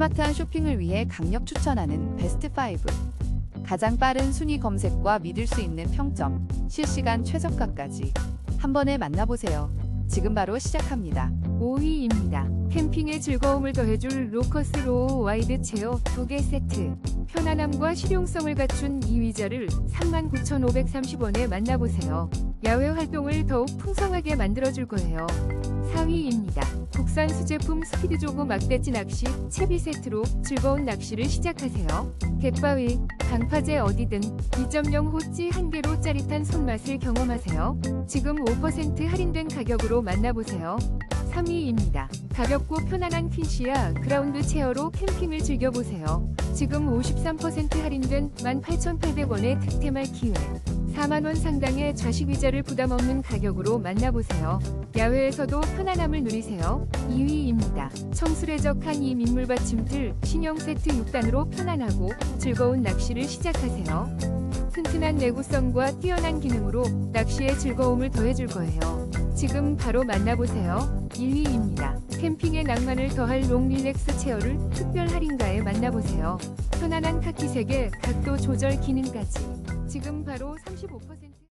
스마트한 쇼핑을 위해 강력 추천하는 베스트 5. 가장 빠른 순위 검색과 믿을 수 있는 평점, 실시간 최저가까지 한 번에 만나보세요. 지금 바로 시작합니다. 5위입니다. 캠핑의 즐거움을 더해줄 로커스 로우 와이드 체어 2개 세트. 편안함과 실용성을 갖춘 이 위자를 39,530원에 만나보세요. 야외 활동을 더욱 풍성하게 만들어줄 거예요. 4위입니다. 국산 수제품 스피드조그 막대지 낚시 채비 세트로 즐거운 낚시를 시작하세요. 갯바위, 방파제 어디든 2.0 호찌 한 개로 짜릿한 손맛을 경험하세요. 지금 5% 할인된 가격으로 만나보세요. 3위입니다. 가볍고 편안한 퀸시아 그라운드 체어로 캠핑을 즐겨보세요. 지금 53% 할인된 18,800원의 득템할 기회. 4만원 상당의 좌식 의자를 부담 없는 가격으로 만나보세요. 야외에서도 편안함을 누리세요. 2위입니다. 청수레적한 이 민물 받침들 신형 세트 6단으로 편안하고 즐거운 낚시를 시작하세요. 튼튼한 내구성과 뛰어난 기능으로 낚시의 즐거움을 더해줄 거예요. 지금 바로 만나보세요. 1위입니다. 캠핑의 낭만을 더할 롱 릴렉스 체어를 특별 할인가에 만나보세요. 편안한 카키색에 각도 조절 기능까지. 지금 바로 35%